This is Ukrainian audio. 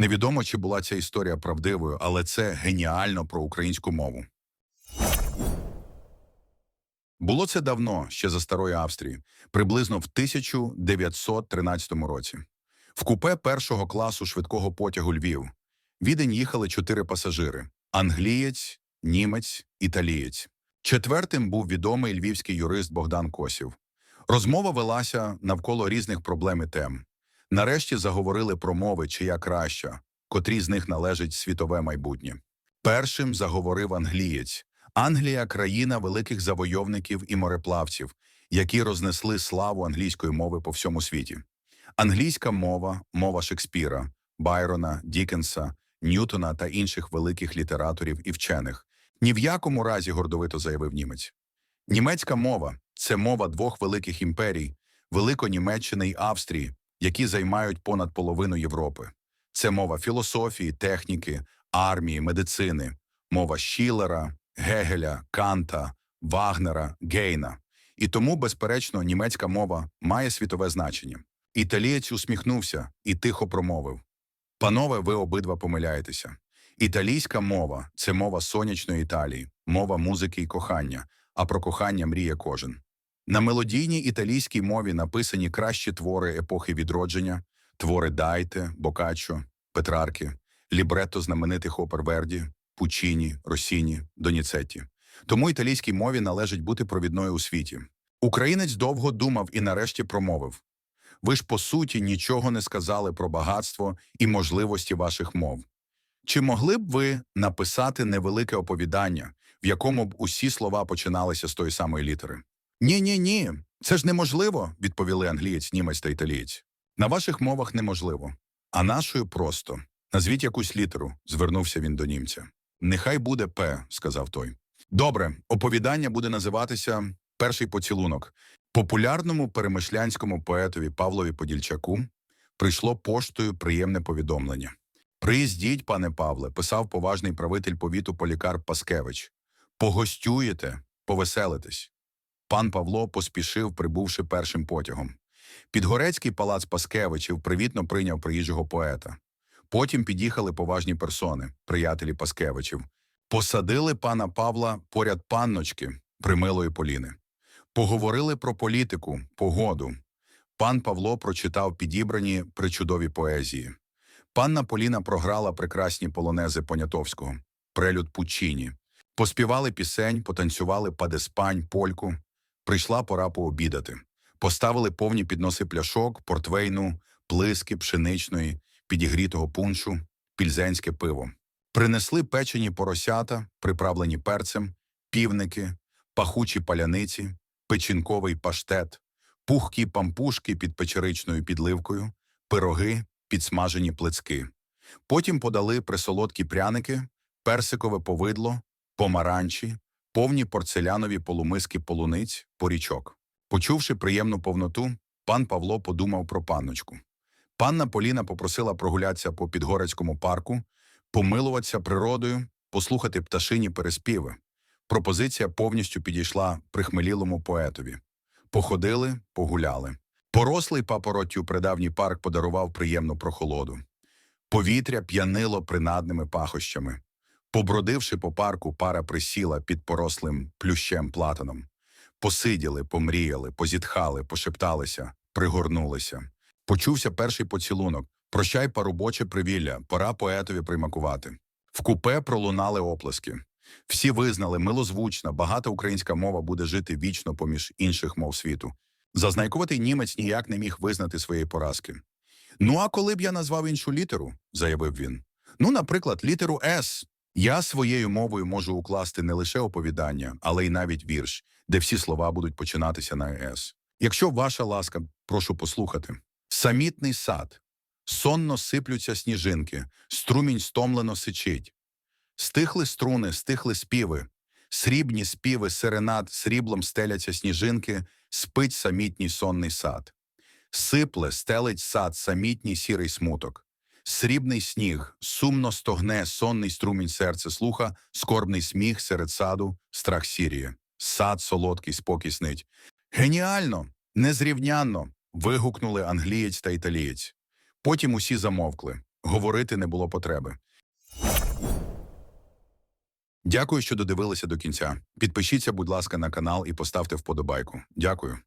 Невідомо, чи була ця історія правдивою, але це геніально про українську мову. Було це давно, ще за старої Австрії, приблизно в 1913 році. В купе першого класу швидкого потягу Львів Відень їхали чотири пасажири: англієць, німець, італієць. Четвертим був відомий львівський юрист Богдан Косів. Розмова велася навколо різних проблем і тем. Нарешті заговорили про мови, чия краща, котрій з них належить світове майбутнє. Першим заговорив англієць. Англія країна великих завойовників і мореплавців, які рознесли славу англійської мови по всьому світі. Англійська мова, мова Шекспіра, Байрона, Дікенса, Ньютона та інших великих літераторів і вчених. Ні в якому разі гордовито заявив німець. Німецька мова це мова двох великих імперій Великонімеччини й Австрії, які займають понад половину Європи. Це мова філософії, техніки, армії, медицини, мова Шілера, Гегеля, Канта, Вагнера, Гейна. І тому, безперечно, німецька мова має світове значення. Італієць усміхнувся і тихо промовив: Панове, ви обидва помиляєтеся. Італійська мова це мова сонячної Італії, мова музики і кохання, а про кохання мріє кожен. На мелодійній італійській мові написані кращі твори епохи відродження, твори Дайте, Бокаччо, Петрарки, лібретто знаменитих опер Верді, Пучіні, Росіні, Доніцетті. Тому італійській мові належить бути провідною у світі. Українець довго думав і нарешті промовив: ви ж по суті нічого не сказали про багатство і можливості ваших мов. Чи могли б ви написати невелике оповідання, в якому б усі слова починалися з тої самої літери? Ні, ні, ні, це ж неможливо, відповіли англієць, німець та італієць. На ваших мовах неможливо, а нашою просто. Назвіть якусь літеру, звернувся він до німця. Нехай буде П, сказав той. Добре, оповідання буде називатися Перший поцілунок. Популярному перемишлянському поетові Павлові Подільчаку прийшло поштою приємне повідомлення. Приїздіть, пане Павле, писав поважний правитель повіту Полікарп Паскевич. Погостюєте, повеселитесь. Пан Павло поспішив, прибувши першим потягом. Підгорецький палац Паскевичів привітно прийняв приїжджого поета. Потім під'їхали поважні персони, приятелі Паскевичів. Посадили пана Павла поряд панночки, примилої Поліни. Поговорили про політику, погоду. Пан Павло прочитав підібрані причудові поезії. Панна Поліна програла прекрасні полонези Понятовського, прелюд Пучіні. Поспівали пісень, потанцювали падеспань, польку. Прийшла пора пообідати. Поставили повні підноси пляшок, портвейну, плиски, пшеничної, підігрітого пуншу, пільзенське пиво. Принесли печені поросята, приправлені перцем, півники, пахучі паляниці, печінковий паштет, пухкі пампушки під печеричною підливкою, пироги, підсмажені плицки. Потім подали присолодкі пряники, персикове повидло, помаранчі, повні порцелянові полумиски полуниць, порічок. Почувши приємну повноту, пан Павло подумав про панночку. Панна Поліна попросила прогулятися по Підгорецькому парку, помилуватися природою, послухати пташині переспіви. Пропозиція повністю підійшла прихмелілому поетові. Походили, погуляли. Порослий папороттю придавній парк подарував приємну прохолоду. Повітря п'янило принадними пахощами. Побродивши по парку, пара присіла під порослим плющем платаном. Посиділи, помріяли, позітхали, пошепталися, пригорнулися. Почувся перший поцілунок. Прощай, парубоче привілля, пора поетові примакувати. В купе пролунали оплески. Всі визнали, милозвучна, багата українська мова буде жити вічно поміж інших мов світу. Зазнайкуватий німець ніяк не міг визнати своєї поразки. Ну, а коли б я назвав іншу літеру, заявив він. Ну, наприклад, літеру С. Я своєю мовою можу укласти не лише оповідання, але й навіть вірш, де всі слова будуть починатися на С. Якщо ваша ласка, прошу послухати. Самітний сад. Сонно сиплються сніжинки, струмінь стомлено сичить. Стихли струни, стихли співи, срібні співи, серенад, сріблом стеляться сніжинки, спить самітній сонний сад. Сипле, стелить сад, самітній сірий смуток. Срібний сніг, сумно стогне, сонний струмінь серце слуха, скорбний сміх серед саду, страх сіріє. Сад солодкий, спокій снить. Геніально, незрівнянно. вигукнули англієць та італієць. Потім усі замовкли. Говорити не було потреби. Дякую, що додивилися до кінця. Підпишіться, будь ласка, на канал і поставте вподобайку. Дякую.